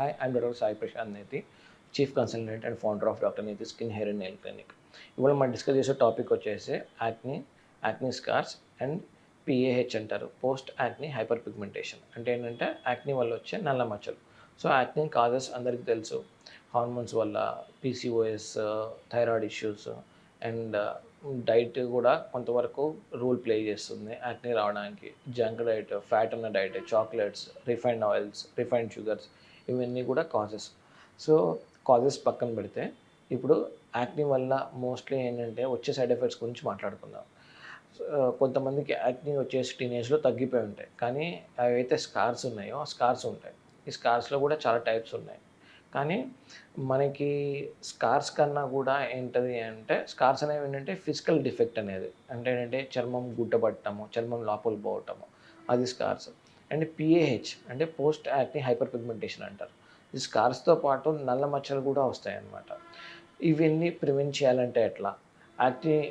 Hi I'm doctor Sai Prashanth Neti chief consultant and founder of doctor Neti skin hair and nail clinic ఇవాళ మనం discuss చేసే topic వచ్చేసి యాక్ని యాక్ని scars and పిఏహెచ్ అంటారు post acne hyper pigmentation అంటే ఏంటంటే యాక్ని వల్ల వచ్చే నల్ల మచ్చలు. సో యాక్ని కాజెస్ అందరికీ తెలుసు. హార్మోన్స్ వల్ల PCOS thyroid issues and diet కూడా కొంతవరకు రూల్ ప్లే చేస్తుంది యాక్ని రావడానికి. జంక్ డైట్ ఫ్యాట్ ఉన్న diet chocolates refined oils refined sugars ఇవన్నీ కూడా కాజెస్ సో కాజెస్ పక్కన పెడితే ఇప్పుడు యాక్ని వల్ల మోస్ట్లీ ఏంటంటే వచ్చే సైడ్ ఎఫెక్ట్స్ గురించి మాట్లాడుకుందాం. కొంతమందికి యాక్ని వచ్చేసి టీనేజ్లో తగ్గిపోయి ఉంటాయి. కానీ అవైతే స్కార్స్ ఉన్నాయో ఆ స్కార్స్ ఉంటాయి. ఈ స్కార్స్లో కూడా చాలా టైప్స్ ఉన్నాయి. కానీ మనకి స్కార్స్ కన్నా కూడా ఏంటది అంటే స్కార్స్ అనేవి ఏంటంటే ఫిజికల్ డిఫెక్ట్ అనేది. అంటే ఏంటంటే చర్మం గుడ్డపట్టడము చర్మం లోపల పోవటము అది స్కార్స్ అండ్ పిఏహెచ్ అంటే పోస్ట్ యాక్ని హైపర్ పిగ్మెంటేషన్ అంటారు. ఈ స్కార్స్తో పాటు నల్ల మచ్చలు కూడా వస్తాయన్నమాట. ఇవన్నీ ప్రివెంట్ చేయాలంటే ఎట్లా? యాక్టివ్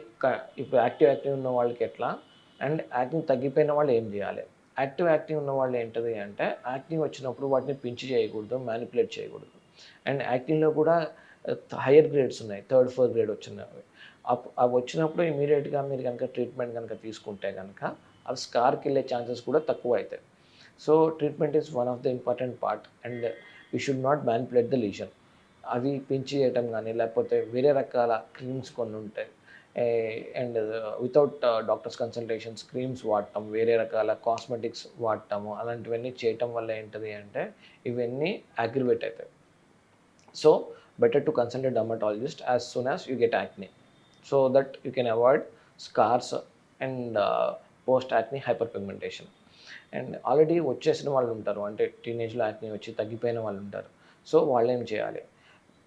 ఇప్పుడు యాక్టివ్ యాక్టివ్ ఉన్న వాళ్ళకి ఎట్లా? అండ్ యాక్టివ్ తగ్గిపోయిన వాళ్ళు ఏం చేయాలి? యాక్టివ్ యాక్టివ్ ఉన్న వాళ్ళు ఏంటది అంటే యాక్టింగ్ వచ్చినప్పుడు వాటిని పించి చేయకూడదు మ్యానిపులేట్ చేయకూడదు. అండ్ యాక్టింగ్లో కూడా హయ్యర్ గ్రేడ్స్ ఉన్నాయి. థర్డ్ ఫోర్త్ గ్రేడ్ వచ్చినవి. అప్- అవి వచ్చినప్పుడు ఇమీడియట్గా మీరు కనుక ట్రీట్మెంట్ కనుక తీసుకుంటే కనుక అవి స్కార్కి వెళ్ళే ఛాన్సెస్ కూడా తక్కువ అవుతాయి so treatment is one of the important part and we should not manipulate the lesion అవి పెంచి చేయటం కానీ లేకపోతే వేరే రకాల క్రీమ్స్ కొన్ని ఉంటాయి. And without doctors consultations creams వాడటం వేరే రకాల కాస్మెటిక్స్ వాడటము అలాంటివన్నీ చేయటం వల్ల ఏంటది అంటే ఇవన్నీ అగ్రివేట్ అవుతాయి. So better to consult dermatologist as soon as you get get so that you can avoid scars and post uh, hyperpigmentation and already వచ్చేసిన వాళ్ళు ఉంటారు. అంటే టీనేజ్లో యాక్ని వచ్చి తగ్గిపోయిన వాళ్ళు ఉంటారు. సో వాళ్ళు ఏం చేయాలి?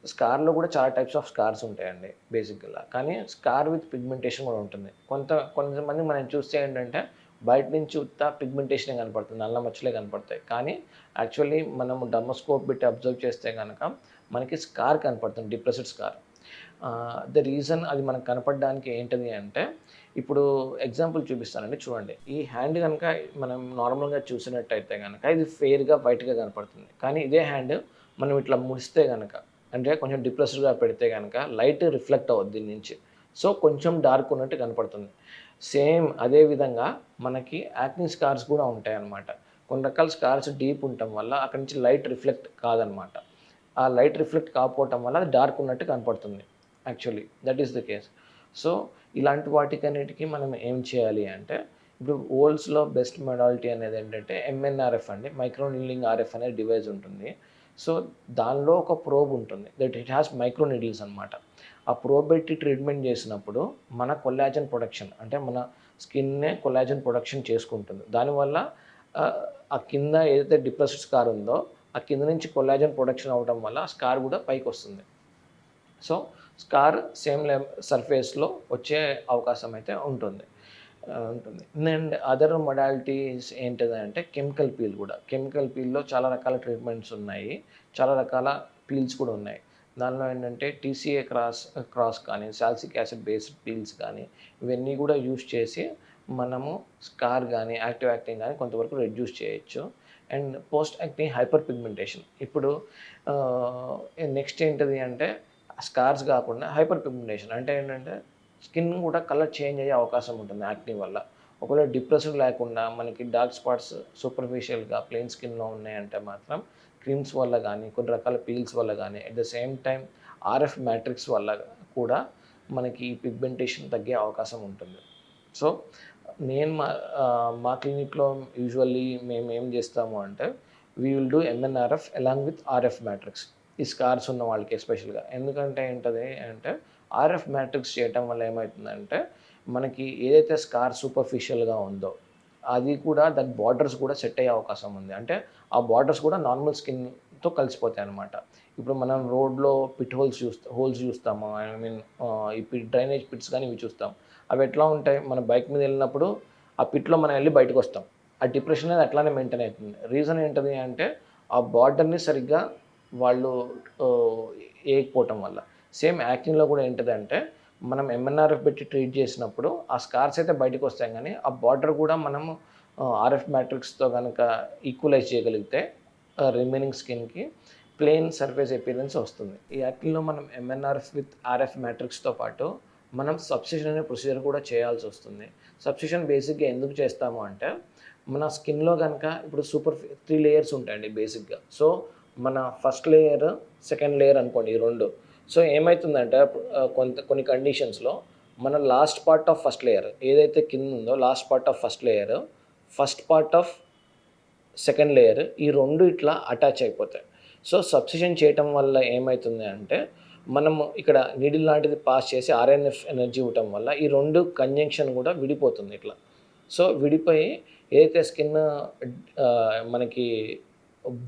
స్కార్లో కూడా చాలా టైప్స్ ఆఫ్ స్కార్స్ ఉంటాయండి బేసిక్గా కానీ స్కార్ విత్ పిగ్మెంటేషన్ కూడా ఉంటుంది. కొంత కొంతమంది మనం చూస్తే ఏంటంటే బయట నుంచి ఉత్త పిగ్మెంటేషన్ కనపడుతుంది నల్ల మచ్చలే కనపడతాయి. కానీ యాక్చువల్లీ మనము డర్మోస్కోప్ పెట్టి అబ్జర్వ్ చేస్తే కనుక మనకి స్కార్ కనపడుతుంది డిప్రెస్డ్ స్కార్ ద రీజన్ అది మనకు కనపడడానికి ఏంటిది అంటే ఇప్పుడు ఎగ్జాంపుల్ చూపిస్తానండి చూడండి. ఈ హ్యాండ్ కనుక మనం నార్మల్గా చూసినట్టయితే కనుక ఇది ఫెయిర్గా వైట్గా కనపడుతుంది. కానీ ఇదే హ్యాండ్ మనం ఇట్లా ముడిస్తే కనుక అంటే కొంచెం డిప్రెస్డ్గా పెడితే కనుక లైట్ రిఫ్లెక్ట్ అవుద్ది దీని నుంచి. సో కొంచెం డార్క్ ఉన్నట్టు కనపడుతుంది. సేమ్ అదే విధంగా మనకి యాక్ని స్కార్స్ కూడా ఉంటాయి అన్నమాట కొన్ని రకాల స్కార్స్ డీప్ ఉండటం వల్ల అక్కడి నుంచి లైట్ రిఫ్లెక్ట్ కాదనమాట ఆ లైట్ రిఫ్లెక్ట్ కాకపోవటం వల్ల అది డార్క్ ఉన్నట్టు కనపడుతుంది actually. That is the case so ఇలాంటి వాటికన్నిటికీ మనం ఏం చేయాలి అంటే ఇప్పుడు ఓల్డ్స్లో బెస్ట్ మెడాలిటీ అనేది ఏంటంటే ఎంఎన్ఆర్ఎఫ్ అండి. మైక్రో నీలింగ్ ఆర్ఎఫ్ అనే డివైస్ ఉంటుంది. సో దానిలో ఒక ప్రోబ్ ఉంటుంది. That it has micro needles అనమాట ఆ ప్రోబ్ పెట్టి ట్రీట్మెంట్ చేసినప్పుడు మన కొల్లాజన్ ప్రొడక్షన్ అంటే మన స్కిన్నే కొల్లాజన్ ప్రొడక్షన్ చేసుకుంటుంది. దానివల్ల ఆ, ఆ కింద ఏదైతే డిప్రెస్డ్ స్కార్ ఉందో ఆ కింద నుంచి కొల్లాజన్ ప్రొడక్షన్ అవడం వల్ల స్కార్ కూడా పైకి వస్తుంది. సో స్కార్ సేమ్ లె సర్ఫేస్లో వచ్చే అవకాశం అయితే ఉంటుంది ఉంటుంది. అండ్ అదర్ మొడాలిటీస్ ఏంటిదంటే కెమికల్ పీల్ కూడా. కెమికల్ పీల్లో చాలా రకాల ట్రీట్మెంట్స్ ఉన్నాయి. చాలా రకాల పీల్స్ కూడా ఉన్నాయి. దానిలో ఏంటంటే టీసీఏ క్రాస్ క్రాస్ కానీ సాల్సిక్ యాసిడ్ బేస్డ్ పీల్స్ కానీ ఇవన్నీ కూడా యూస్ చేసి మనము స్కార్ కానీ యాక్టివ్ యాక్టింగ్ కానీ కొంతవరకు రెడ్యూస్ చేయొచ్చు. And post acting hyper pigmentation ఇప్పుడు నెక్స్ట్ ఏంటిది అంటే స్కార్స్ కాకుండా హైపర్ పిగ్మెంటేషన్ అంటే ఏంటంటే స్కిన్ కూడా కలర్ చేంజ్ అయ్యే అవకాశం ఉంటుంది యాక్టింగ్ వల్ల. ఒకవేళ డిప్రెషన్ లేకుండా మనకి డార్క్ స్పాట్స్ సూపర్ఫిషియల్గా ప్లెయిన్ స్కిన్లో ఉన్నాయంటే మాత్రం క్రీమ్స్ వల్ల కానీ కొన్ని రకాల పీల్స్ వల్ల కానీ at the same time RF matrix వల్ల కూడా మనకి ఈ పిగ్మెంటేషన్ తగ్గే అవకాశం ఉంటుంది. సో నేను మా మా క్లినిక్లో యూజువల్లీ మేము ఏం చేస్తాము అంటే we will do MNRF along with RF matrix ఈ స్కార్స్ ఉన్న వాళ్ళకి ఎస్పెషల్గా ఎందుకంటే ఏంటది అంటే ఆర్ఎఫ్ మ్యాట్రిక్స్ చేయటం వల్ల ఏమవుతుందంటే మనకి ఏదైతే స్కార్ సూపర్ఫిషియల్గా ఉందో అది కూడా దాని బార్డర్స్ కూడా సెట్ అయ్యే అవకాశం ఉంది. అంటే ఆ బార్డర్స్ కూడా నార్మల్ స్కిన్తో కలిసిపోతాయి అనమాట ఇప్పుడు మనం రోడ్లో పిట్ హోల్స్ చూస్తా హోల్స్ చూస్తాము. ఐ మీన్ ఈ పిట్ డ్రైనేజ్ పిట్స్ కానీ ఇవి చూస్తాం. అవి ఎట్లా ఉంటాయి? మన బైక్ మీద వెళ్ళినప్పుడు ఆ పిట్లో మనం వెళ్ళి బయటకు వస్తాం. ఆ డిప్రెషన్ అనేది అట్లానే మెయింటైన్ అవుతుంది. రీజన్ ఏంటది అంటే ఆ బార్డర్ని సరిగ్గా వాళ్ళు వేయకపోవటం వల్ల. సేమ్ యాక్టింగ్లో కూడా ఏంటంటే మనం ఎంఎన్ఆర్ఎఫ్ పెట్టి ట్రీట్ చేసినప్పుడు ఆ స్కార్స్ అయితే బయటకు వస్తాయి కానీ ఆ బార్డర్ కూడా మనం ఆర్ఎఫ్ మ్యాట్రిక్స్తో కనుక ఈక్వలైజ్ చేయగలిగితే రిమైనింగ్ స్కిన్కి ప్లెయిన్ సర్ఫేస్ అపీరెన్స్ వస్తుంది. ఈ యాక్టింగ్లో మనం ఎంఎన్ఆర్ఎఫ్ విత్ ఆర్ఎఫ్ మ్యాట్రిక్స్తో పాటు మనం సబ్స్టిషన్ అనే ప్రొసీజర్ కూడా చేయాల్సి వస్తుంది. సబ్స్టిషన్ బేసిక్గా ఎందుకు చేస్తాము అంటే మన స్కిన్లో కనుక ఇప్పుడు సూపర్ త్రీ లేయర్స్ ఉంటాయండి బేసిక్గా సో మన ఫస్ట్ లేయర్ సెకండ్ లేయర్ అనుకోండి ఈ రెండు. సో ఏమవుతుందంటే కొంత కొన్ని కండిషన్స్లో మన last part of first layer ఏదైతే కింద ఉందో last part of first layer first part of second layer ఈ రెండు ఇట్లా అటాచ్ అయిపోతాయి. సో సబ్సిషన్ చేయటం వల్ల ఏమవుతుంది అంటే మనం ఇక్కడ నీడిల్ లాంటిది పాస్ చేసి ఆర్ఎన్ఎఫ్ ఎనర్జీ ఇవ్వటం వల్ల ఈ రెండు కంజంక్షన్ కూడా విడిపోతుంది ఇట్లా. సో విడిపోయి ఏదైతే స్కిన్ మనకి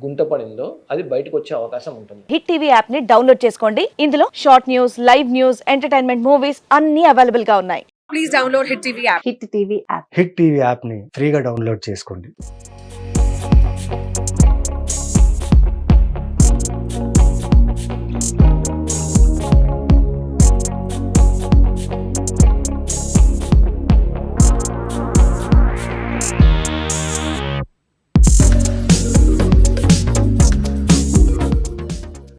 గుంట పడిందో అది బయటకు వచ్చే అవకాశం ఉంటుంది. హిట్ టీవీ యాప్ని డౌన్లోడ్ చేసుకోండి. ఇందులో short news live news entertainment movies అన్ని అవైలబుల్గా ఉన్నాయి. Please download Hit TV app. Hit TV app hit TV యాప్ని ఫ్రీగా డౌన్లోడ్ చేసుకోండి.